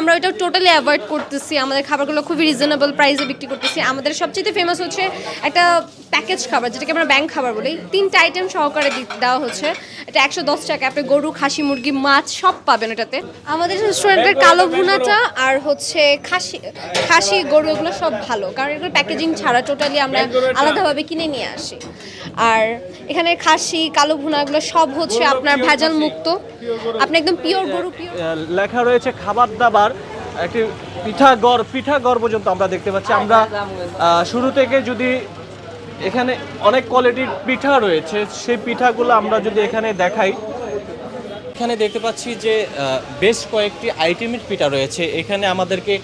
আমরা এটা totally avoid করতেছি। আমাদের খাবারগুলো খুবই রিজনেবল প্রাইসে বিক্রি করতেছি। আমাদের সবচেয়ে ফেমাস হচ্ছে একটা প্যাকেজ খাবার যেটাকে আমরা ব্যাংক খাবার বলি। তিনটা আইটেম সহকারে দেওয়া হচ্ছে। এটা একশো দশ টাকা। আপনি গরু খাসি মুরগি মাছ সব পাবেন এটাতে। আমাদের রেস্টুরেন্টের কালো ভুনাটা আর হচ্ছে খাসি খাসি গরু এগুলো সব ভালো। কারণ এগুলো প্যাকেজিং ছাড়া টোটালি আমরা আলাদাভাবে কিনে নিয়ে আসি। আর এখানে খাসি কালো ভুনা এগুলো সব হচ্ছে আপনার ভেজাল মুক্ত। আপনি একদম পিওর গরু পিওর লেখা রয়েছে খাবার দাবার। একটি পিঠাগড় পিঠাগড় পর্যন্ত আমরা দেখতে পাচ্ছি। আমরা শুরু থেকে যদি এখানে অনেক কোয়ালিটির পিঠা রয়েছে, সেই পিঠাগুলো আমরা যদি এখানে দেখাই, এখানে দেখতে পাচ্ছি যে বেশ কয়েকটি আইটেমের পিঠা রয়েছে। এখানে আমাদেরকে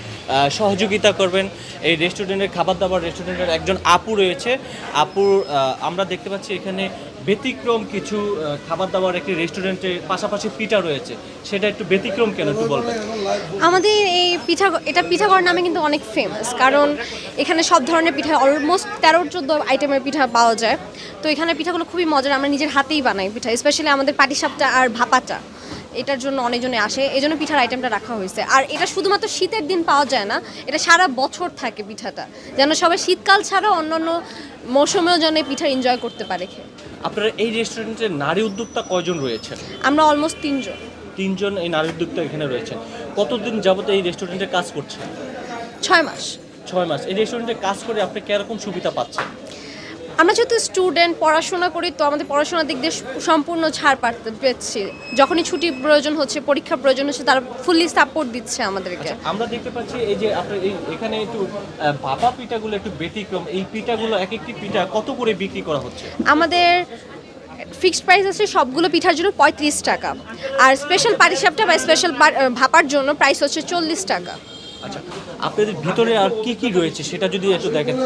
সহযোগিতা করবেন। এই রেস্টুরেন্টের খাবার দাবার রেস্টুরেন্টের একজন আপু রয়েছে। আহ, আমরা দেখতে পাচ্ছি এখানে ব্যতিক্রম কিছু খাবার দাবার একটি রেস্টুরেন্টের পাশাপাশি পিঠা রয়েছে। সেটা একটু ব্যতিক্রম কেন একটু বলবেন? আমাদের এই পিঠা এটা পিঠাগড় নামে কিন্তু অনেক ফেমাস কারণ এখানে সব ধরনের পিঠা অলমোস্ট তেরো চোদ্দ আইটেমের পিঠা পাওয়া যায়। তো এখানে পিঠাগুলো খুবই মজার আমরা নিজের হাতেই বানাই পিঠা স্পেশালি আমাদের পাটিসাপটা আর ভাপাটা। এটার জন্য অনেকজনে আসে এই জন্য পিঠার আইটেমটা রাখা হয়েছে। আর এটা শুধুমাত্র শীতের দিন পাওয়া যায় না এটা সারা বছর থাকে পিঠাটা। যেন সবাই শীতকাল ছাড়া অন্যান্য মৌসুমেও যেন এই পিঠা এনজয় করতে পারে খেয়ে। আপনারা এই রেস্টুরেন্টে নারী উদ্যোক্তা কয়জন রয়েছে আমরা অলমোস্ট তিনজন। তিনজন এই নারী উদ্যোক্তা এখানে রয়েছেন। কতদিন যাবত এই রেস্টুরেন্টে কাজ করছেন? ছয় মাস। ছয় মাস। এই রেস্টুরেন্টে কাজ করে আপনি কীরকম সুবিধা পাচ্ছেন? আমরা যেহেতু স্টুডেন্ট পড়াশোনা করি তো আমাদের পড়াশোনার দিক দিয়ে সম্পূর্ণ ছাড় পাতে পেয়েছি। যখনই ছুটি প্রয়োজন হচ্ছে পরীক্ষা প্রয়োজন হচ্ছে তারা ফুললি সাপোর্ট দিচ্ছে আমাদেরকে। আমরা দেখতে পাচ্ছি এই যে আপনার এই এখানে একটু ভাপা পিঠাগুলো একটু ব্যতিক্রম। এই পিঠাগুলো এক একটি পিঠা কত করে বিক্রি করা হচ্ছে? আমাদের ফিক্সড প্রাইস আছে সবগুলো পিঠার জন্য পঁয়ত্রিশ টাকা। আর স্পেশাল পাটিসাপটা বা স্পেশাল ভাপার জন্য প্রাইস হচ্ছে চল্লিশ টাকা। আচ্ছা আপনাদের ভিতরে আর কি কি রয়েছে সেটা যদি একটু দেখেন।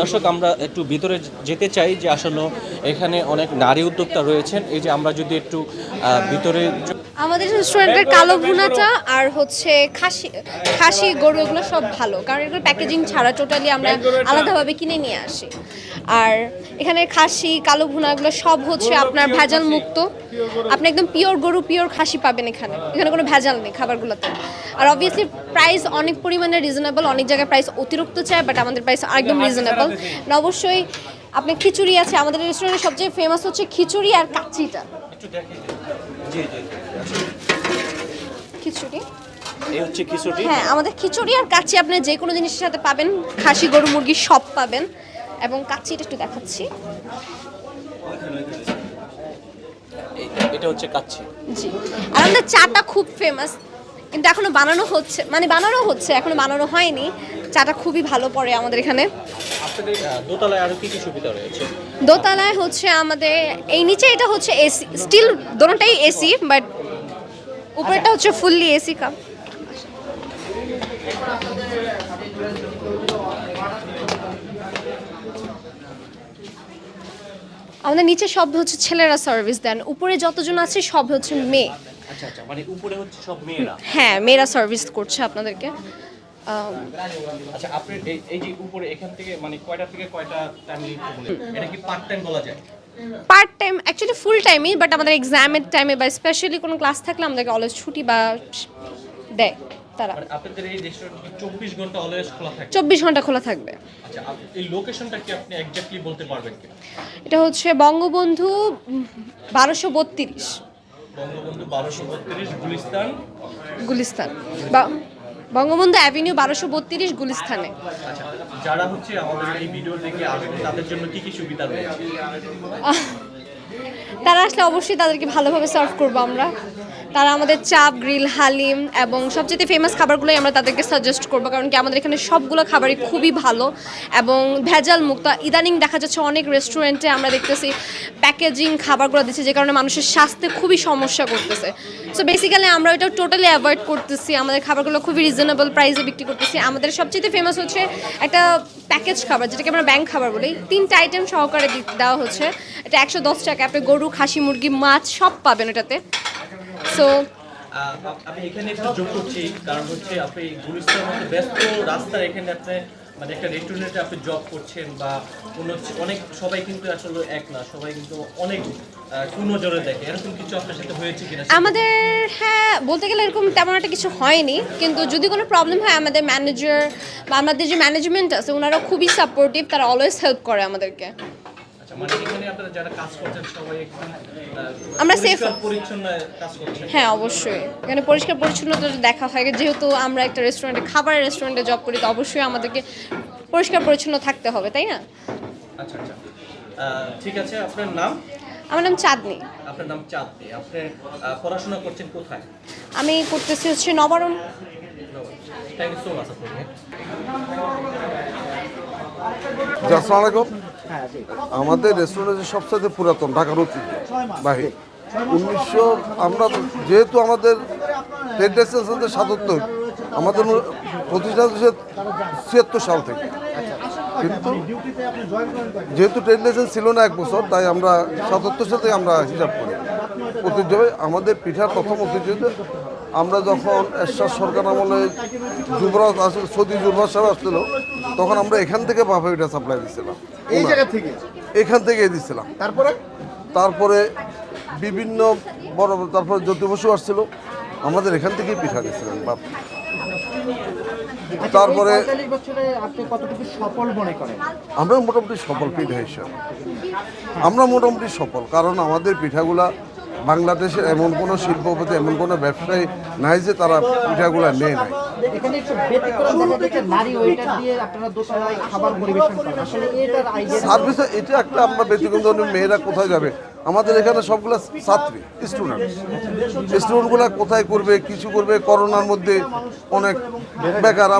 দর্শক আমরা একটু ভিতরে যেতে চাই যে আসলে এখানে অনেক নারী উদ্যোক্তা রয়েছেন। এই যে আমরা যদি একটু ভিতরে আমাদের রেস্টুরেন্টের কালো ভুনাটা আর হচ্ছে খাসি খাসি গরু এগুলো সব ভালো। কারণ এগুলো প্যাকেজিং ছাড়া টোটালি আমরা আলাদাভাবে কিনে নিয়ে আসি। আর এখানে খাসি কালো ভুনা এগুলো সব হচ্ছে আপনার ভেজাল মুক্ত আপনি একদম পিওর গরু পিওর খাসি পাবেন এখানে। এখানে কোনো ভেজাল নেই খাবারগুলোতে। আর অবভিয়াসলি প্রাইস অনেক পরিমাণে রিজনেবল অনেক জায়গায় প্রাইস অতিরিক্ত চায় বাট আমাদের প্রাইস একদম রিজনেবল অবশ্যই আপনি খিচুড়ি আছে আমাদের রেস্টুরেন্টের সবচেয়ে ফেমাস হচ্ছে খিচুড়ি আর কাচ্চিটা। জি খিচুড়ি? এই হচ্ছে খিচুড়ি? হ্যাঁ আমাদের খিচুড়ি আর কাচ্চি আপনি যে কোনো জিনিসের সাথে পাবেন। খাসি গরু মুরগি সব পাবেন। এবং কাচ্চিটা একটু দেখাচ্ছি এই- এটা হচ্ছে কাচ্ছি জি। আর আমাদের চাটা খুব ফেমাস কিন্তু এখনও বানানো হচ্ছে মানে বানানো হচ্ছে এখনও বানানো হয়নি। চাটা খুবই ভালো পড়ে আমাদের এখানে। আপনাদের দোতলায় আরও কি কি সুবিধা রয়েছে? দোতলায় হচ্ছে আমাদের এই নিচে এটা হচ্ছে এসি স্টিল দোনোটাই এসি বাট উপরেটা হচ্ছে ফুললি এসি কাপ আমাদের নিচে সব হচ্ছে ছেলেরা সার্ভিস দেন। উপরে যতজন আছে সব হচ্ছে মেয়ে। আচ্ছা আচ্ছা মানে উপরে হচ্ছে সব মেয়েরা? হ্যাঁ মেয়েরা সার্ভিস করছে আপনাদেরকে। আচ্ছা আপনি এই এই যে উপরে এখান থেকে মানে কয়টা থেকে কয়টা টাইমিং এটা কি পার্ট টাইম বলা যায়? পার্ট টাইম অ্যাকচুয়ালি ফুল টাইমই বাট আমাদের এক্সামের টাইমে বা স্পেশালি কোনো ক্লাস থাকলে আমাদেরকে অলওয়েজ ছুটি বা দেয়। তারা। মানে আপনাদের এই রেস্টুরেন্ট চব্বিশ ঘণ্টা অলওয়েজ খোলা থাকে চব্বিশ ঘণ্টা খোলা থাকবে। আচ্ছা এই লোকেশনটা কি আপনি এক্স্যাক্টলি বলতে পারবেন কি এটা হচ্ছে বঙ্গবন্ধু বারোশো বত্রিশ। বঙ্গবন্ধু বারোশো বত্রিশ গুলিস্তান। গুলিস্তান। বা বঙ্গবন্ধু অ্যাভিনিউ বারোশো বত্রিশ গুলিস্তানে। আচ্ছা যারা হচ্ছে আমাদের এই ভিডিও দেখে আসবে তাদের জন্য কি কি সুবিধা রয়েছে? তারা আসলে অবশ্যই তাদেরকে ভালোভাবে সার্ভ করব আমরা। তারা আমাদের চাপ গ্রিল হালিম এবং সবচেয়ে ফেমাস খাবারগুলোই আমরা তাদেরকে সাজেস্ট করব, কারণ কি আমাদের এখানে সবগুলো খাবারই খুবই ভালো এবং ভেজাল মুক্ত। ইদানিং দেখা যাচ্ছে অনেক রেস্টুরেন্টে আমরা দেখতেছি প্যাকেজিং খাবারগুলো দিচ্ছে, যে কারণে মানুষের স্বাস্থ্যে খুবই সমস্যা করতেছে। সো বেসিক্যালি আমরা এটা টোটালি অ্যাভয়েড করতেছি, আমাদের খাবারগুলো খুবই রিজনেবল প্রাইসে বিক্রি করতেছি। আমাদের সবচেয়ে ফেমাস হচ্ছে একটা প্যাকেজ খাবার, যেটাকে আমরা ব্যাংক খাবার বলি। তিনটা আইটেম সহকারে দেওয়া হচ্ছে। এটা একশো দশ টাকা আপনি গরু খাসি মুরগি মাছ সব পাবেন এটাতে। সো আমি এখানে একটু যোগ করছি কারণ হচ্ছে আপনি গুলিস্তানের মতো ব্যস্ত রাস্তা এখানে আপনি মানে একটা রেস্টুরেন্টে আপনি জব করছেন বা কোনো অনেক সবাই কিন্তু আসলে এক না সবাই কিন্তু অনেক কোনো দেখে। এরকম কিছু আপনার সাথে হয়েছে কিনা আমাদের হ্যাঁ বলতে গেলে এরকম তেমন একটা কিছু হয়নি কিন্তু যদি কোনো প্রবলেম হয় আমাদের ম্যানেজার বা আমাদের যে ম্যানেজমেন্ট আছে ওনারা খুবই সাপোর্টিভ তারা অলওয়েজ হেল্প করে আমাদেরকে। আমরা পরিষ্কার পরিচ্ছন্ন কাজ করছেন। হ্যাঁ অবশ্যই। এখানে পরিষ্কার পরিচ্ছন্নতা দেখা হয়। যেহেতু আমরা একটা রেস্টুরেন্টে খাবারের রেস্টুরেন্টে জব করি তো অবশ্যই আমাদেরকে পরিষ্কার পরিচ্ছন্ন থাকতে হবে তাই না? আচ্ছা আচ্ছা। ঠিক আছে আপনার নাম? আমার নাম চাঁদনি। আপনার নাম চাঁদনি। আপনি পড়াশোনা করছেন কোথায়? আমি করতেছি হচ্ছে নবরণ। থ্যাংক ইউ সো মাচ আপনাকে আসসালামু আলাইকুম। আমাদের রেস্টুরেন্ট সবচেয়ে পুরাতন, ঢাকার ঐতিহ্য বাহির। উনিশশো, আমরা যেহেতু আমাদের সাতাত্তর, আমাদের প্রতিষ্ঠান হচ্ছে ছিয়াত্তর সাল থেকে। কিন্তু যেহেতু ট্রেড লাইসেন্স ছিল না এক বছর, তাই আমরা সাতাত্তর সাল থেকে আমরা হিসাব করি। ঐতিহ্য আমাদের পিঠার প্রথম ঐতিহ্য আমরা যখন এরশাদ সরকার আমলে যুবরাজ আসল সৌদি যুবরাজ সাহেব আসছিল তখন আমরা এখান থেকে বাফে পিঠা সাপ্লাই দিচ্ছিলাম এই জায়গা থেকে? এখান থেকে দিচ্ছিলাম তারপরে? তারপরে বিভিন্ন বড় তারপরে জ্যোতি বসু আসছিল। আমাদের এখান থেকেই পিঠা দিচ্ছিলেন বাপ। তারপরে এই 45 বছরে আপনি কতটুকু সফল মনে করেন? আমরা মোটামুটি সফল পিঠা হিসাবে। আমরা মোটামুটি সফল কারণ আমাদের পিঠাগুলা বাংলাদেশের এমন কোনো শিল্পপতি এমন কোনো ব্যবসায়ী নাই যে তারা পিঠাগুলা নেয় নাই। সার্ভিসে এটা একটা আমরা ব্যতিক্রম ধরনের মেয়েরা কোথায় যাবে? আমাদের এখানে সবগুলো ছাত্রী স্টুডেন্ট স্টুডেন্টগুলো কোথায় করবে কিছু করবে করোনার মধ্যে অনেক বেকার।